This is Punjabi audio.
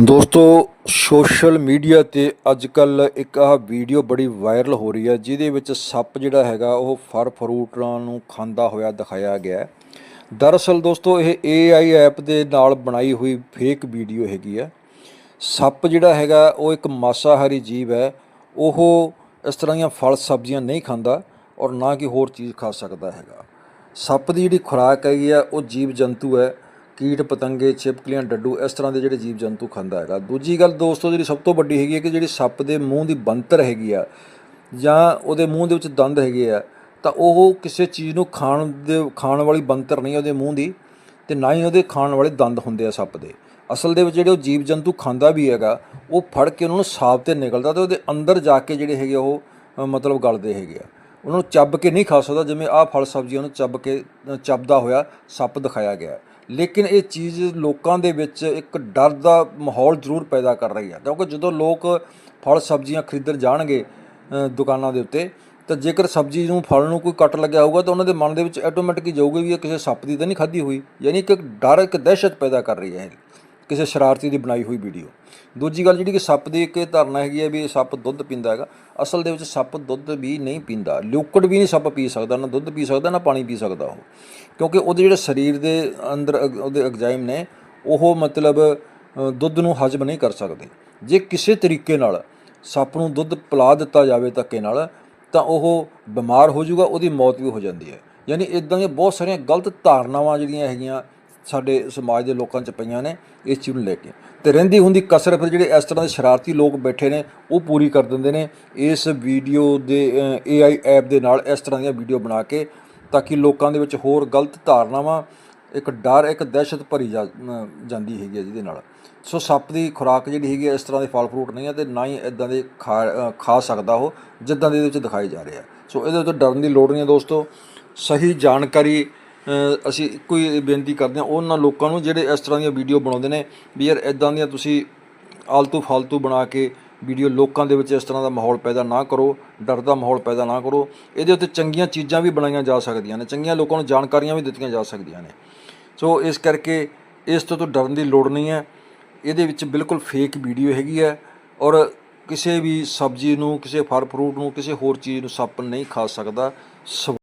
ਦੋਸਤੋ, ਸੋਸ਼ਲ ਮੀਡੀਆ ਤੇ ਅੱਜ ਕੱਲ ਇੱਕ ਆਹ ਵੀਡੀਓ ਬੜੀ ਵਾਇਰਲ ਹੋ ਰਹੀ ਹੈ, ਜਿਹਦੇ ਵਿੱਚ ਸੱਪ ਜਿਹੜਾ ਹੈਗਾ, ਉਹ ਫਰ ਫਰੂਟਾਂ ਨੂੰ ਖਾਂਦਾ ਹੋਇਆ ਦਿਖਾਇਆ ਗਿਆ ਹੈ। ਦਰਅਸਲ ਦੋਸਤੋ, ਇਹ AI ਐਪ ਦੇ ਨਾਲ ਬਣਾਈ ਹੋਈ ਫੇਕ ਵੀਡੀਓ ਹੈਗੀ ਹੈ। ਸੱਪ ਜਿਹੜਾ ਹੈਗਾ, ਉਹ ਇੱਕ ਮਾਸਾਹਾਰੀ ਜੀਵ ਹੈ। ਉਹ ਇਸ ਤਰ੍ਹਾਂ ਦੀਆਂ ਫਲ ਸਬਜ਼ੀਆਂ ਨਹੀਂ ਖਾਂਦਾ ਔਰ ਨਾ ਕਿ ਹੋਰ ਚੀਜ਼ ਖਾ ਸਕਦਾ ਹੈਗਾ। ਸੱਪ ਦੀ ਜਿਹੜੀ ਖੁਰਾਕ ਹੈਗੀ ਆ ਉਹ ਜੀਵ ਜੰਤੂ ਹੈ। ਕੀਟ ਪਤੰਗੇ ਛਿਪਕਲੀਆਂ ਡੱਡੂ, ਇਸ ਤਰ੍ਹਾਂ ਦੇ ਜਿਹੜੇ ਜੀਵ ਜੰਤੂ ਖਾਂਦਾ ਹੈਗਾ। ਦੂਜੀ ਗੱਲ ਦੋਸਤੋ, ਜਿਹੜੀ ਸਭ ਤੋਂ ਵੱਡੀ ਹੈਗੀ ਹੈ ਕਿ ਜਿਹੜੀ ਸੱਪ ਦੇ ਮੂੰਹ ਦੀ ਬੰਤਰ ਹੈਗੀ ਆ ਜਾਂ ਉਹਦੇ ਮੂੰਹ ਦੇ ਵਿੱਚ ਦੰਦ ਹੈਗੇ ਆ, ਤਾਂ ਉਹ ਕਿਸੇ ਚੀਜ਼ ਨੂੰ ਖਾਣ ਦੇ, ਖਾਣ ਵਾਲੀ ਬੰਤਰ ਨਹੀਂ ਉਹਦੇ ਮੂੰਹ ਦੀ ਤੇ ਨਾ ਹੀ ਉਹਦੇ ਖਾਣ ਵਾਲੇ ਦੰਦ ਹੁੰਦੇ ਆ ਸੱਪ ਦੇ। ਅਸਲ ਦੇ ਵਿੱਚ ਜਿਹੜੇ ਉਹ ਜੀਵ ਜੰਤੂ ਖਾਂਦਾ ਵੀ ਹੈਗਾ, ਉਹ ਫੜ ਕੇ ਉਹਨਾਂ ਨੂੰ ਸਾਫ਼ ਤੇ ਨਿਕਲਦਾ ਤੇ ਉਹਦੇ ਅੰਦਰ ਜਾ ਕੇ ਜਿਹੜੇ ਹੈਗੇ ਉਹ ਮਤਲਬ ਗਲਦੇ ਹੈਗੇ ਆ। ਉਹਨਾਂ ਨੂੰ ਚੱਬ ਕੇ ਨਹੀਂ ਖਾ ਸਕਦਾ, ਜਿਵੇਂ ਆਹ ਫਲ ਸਬਜ਼ੀਆਂ ਨੂੰ ਚੱਬ ਕੇ ਚੱਬਦਾ ਹੋਇਆ ਸੱਪ ਦਿਖਾਇਆ ਗਿਆ। ਲੇਕਿਨ ਇਹ ਚੀਜ਼ ਲੋਕਾਂ ਦੇ ਵਿੱਚ ਇੱਕ ਡਰ ਦਾ ਮਾਹੌਲ ਜ਼ਰੂਰ ਪੈਦਾ ਕਰ ਰਹੀ ਹੈ ਕਿਉਂਕਿ ਜਦੋਂ ਲੋਕ ਫਲ ਸਬਜ਼ੀਆਂ ਖਰੀਦਣ ਜਾਣਗੇ ਦੁਕਾਨਾਂ ਦੇ ਉੱਤੇ, ਤਾਂ ਜੇਕਰ ਸਬਜ਼ੀ ਨੂੰ, ਫਲ ਨੂੰ ਕੋਈ ਕੱਟ ਲੱਗਿਆ ਹੋਊਗਾ, ਤਾਂ ਉਹਨਾਂ ਦੇ ਮਨ ਦੇ ਵਿੱਚ ਆਟੋਮੈਟਿਕ ਹੀ ਜਾਊਗਾ ਵੀ ਇਹ ਕਿਸੇ ਸੱਪ ਦੀ ਤਾਂ ਨਹੀਂ ਖਾਧੀ ਹੋਈ। ਯਾਨੀ ਕਿ ਇੱਕ ਡਰ, ਇੱਕ ਦਹਿਸ਼ਤ ਪੈਦਾ ਕਰ ਰਹੀ ਹੈ ਕਿਸੇ ਸ਼ਰਾਰਤੀ ਦੀ ਬਣਾਈ ਹੋਈ ਵੀਡੀਓ। ਦੂਜੀ ਗੱਲ ਜਿਹੜੀ ਕਿ ਸੱਪ ਦੀ ਇੱਕ ਇਹ ਧਾਰਨਾ ਹੈਗੀ ਹੈ ਵੀ ਇਹ ਸੱਪ ਦੁੱਧ ਪੀਂਦਾ ਹੈਗਾ। ਅਸਲ ਦੇ ਵਿੱਚ ਸੱਪ ਦੁੱਧ ਵੀ ਨਹੀਂ ਪੀਂਦਾ। ਲਿਕੁਇਡ ਵੀ ਨਹੀਂ ਸੱਪ ਪੀ ਸਕਦਾ, ਨਾ ਦੁੱਧ ਪੀ ਸਕਦਾ, ਨਾ ਪਾਣੀ ਪੀ ਸਕਦਾ ਉਹ। ਕਿਉਂਕਿ ਉਹਦੇ ਜਿਹੜੇ ਸਰੀਰ ਦੇ ਅੰਦਰ ਅਗ- ਉਹਦੇ ਐਗਜ਼ਾਈਮ ਨੇ, ਉਹ ਮਤਲਬ ਦੁੱਧ ਨੂੰ ਹਜਮ ਨਹੀਂ ਕਰ ਸਕਦੇ। ਜੇ ਕਿਸੇ ਤਰੀਕੇ ਨਾਲ ਸੱਪ ਨੂੰ ਦੁੱਧ ਪਿਲਾ ਦਿੱਤਾ ਜਾਵੇ ਧੱਕੇ ਨਾਲ, ਤਾਂ ਉਹ ਬਿਮਾਰ ਹੋ ਜਾਊਗਾ, ਉਹਦੀ ਮੌਤ ਵੀ ਹੋ ਜਾਂਦੀ ਹੈ। ਯਾਨੀ ਇਦਾਂ ਦੀਆਂ ਬਹੁਤ ਸਾਰੀਆਂ ਗਲਤ ਧਾਰਨਾਵਾਂ ਜਿਹੜੀਆਂ ਹੈਗੀਆਂ ਸਾਡੇ ਸਮਾਜ ਦੇ ਲੋਕਾਂ 'ਚ ਪਈਆਂ ਨੇ, ਇਸ ਚੀਜ਼ ਨੂੰ ਲੈ ਕੇ। ਤੇ ਰਹਿੰਦੀ ਹੁੰਦੀ ਕਸਰ ਫਿਰ ਜਿਹੜੇ ਇਸ ਤਰ੍ਹਾਂ ਦੇ ਸ਼ਰਾਰਤੀ ਲੋਕ ਬੈਠੇ ਨੇ, ਉਹ ਪੂਰੀ ਕਰ ਦਿੰਦੇ ਨੇ। ਇਸ ਵੀਡੀਓ ਦੇ AI ਐਪ ਦੇ ਨਾਲ ਇਸ ਤਰ੍ਹਾਂ ਦੀਆਂ ਵੀਡੀਓ ਬਣਾ ਕੇ, ਤਾਂ ਕਿ ਲੋਕਾਂ ਦੇ ਵਿੱਚ ਹੋਰ ਗਲਤ ਧਾਰਨਾਵਾਂ, ਇੱਕ ਡਰ, ਇੱਕ ਦਹਿਸ਼ਤ ਭਰੀ ਜਾ- ਜਾਂਦੀ ਹੈਗੀ ਹੈ ਜਿਹਦੇ ਨਾਲ। ਸੋ ਸੱਪ ਦੀ ਖੁਰਾਕ ਜਿਹੜੀ ਹੈਗੀ ਹੈ ਇਸ ਤਰ੍ਹਾਂ ਦੇ ਫਲ ਫਰੂਟ ਨਹੀਂ ਹੈ ਤੇ ਨਾ ਹੀ ਇਦਾਂ ਦੇ ਖਾ ਖਾ ਸਕਦਾ ਉਹ, ਜਿੱਦਾਂ ਦੇ ਇਹਦੇ ਵਿੱਚ ਦਿਖਾਈ ਜਾ ਰਿਹਾ ਸੋ ਇਹਦੇ ਉੱਤੇ ਡਰਨ ਦੀ ਲੋੜ ਨਹੀਂ ਹੈ ਦੋਸਤੋ। ਸਹੀ ਜਾਣਕਾਰੀ ਅਸੀਂ ਇੱਕੋ ਹੀ ਬੇਨਤੀ ਕਰਦੇ ਹਾਂ, ਉਹਨਾਂ ਲੋਕਾਂ ਨੂੰ ਜਿਹੜੇ ਇਸ ਤਰ੍ਹਾਂ ਦੀਆਂ ਵੀਡੀਓ ਬਣਾਉਂਦੇ ਨੇ ਵੀ ਯਾਰ ਇਦਾਂ ਦੀਆਂ ਤੁਸੀਂ ਆਲਤੂ ਫਾਲਤੂ ਬਣਾ ਕੇ ਵੀਡੀਓ ਲੋਕਾਂ ਦੇ ਵਿੱਚ ਇਸ ਤਰ੍ਹਾਂ ਦਾ ਮਾਹੌਲ ਪੈਦਾ ਨਾ ਕਰੋ, ਡਰ ਦਾ ਮਾਹੌਲ ਪੈਦਾ ਨਾ ਕਰੋ, ਇਹਦੇ ਉੱਤੇ ਚੰਗੀਆਂ ਚੀਜ਼ਾਂ ਵੀ ਬਣਾਈਆਂ ਜਾ ਸਕਦੀਆਂ ਨੇ, ਚੰਗੀਆਂ ਲੋਕਾਂ ਨੂੰ ਜਾਣਕਾਰੀਆਂ ਵੀ ਦਿੱਤੀਆਂ ਜਾ ਸਕਦੀਆਂ ਨੇ। ਸੋ ਇਸ ਕਰਕੇ ਇਸ ਤੋਂ ਤੋਂ ਡਰਨ ਦੀ ਲੋੜ ਨਹੀਂ ਹੈ, ਇਹਦੇ ਵਿੱਚ ਬਿਲਕੁਲ ਫੇਕ ਵੀਡੀਓ ਹੈਗੀ ਹੈ ਔਰ ਕਿਸੇ ਵੀ ਸਬਜ਼ੀ ਨੂੰ, ਕਿਸੇ ਫਲ ਫਰੂਟ ਨੂੰ, ਕਿਸੇ ਹੋਰ ਚੀਜ਼ ਨੂੰ ਸੱਪ ਨਹੀਂ ਖਾ ਸਕਦਾ, ਸਵ-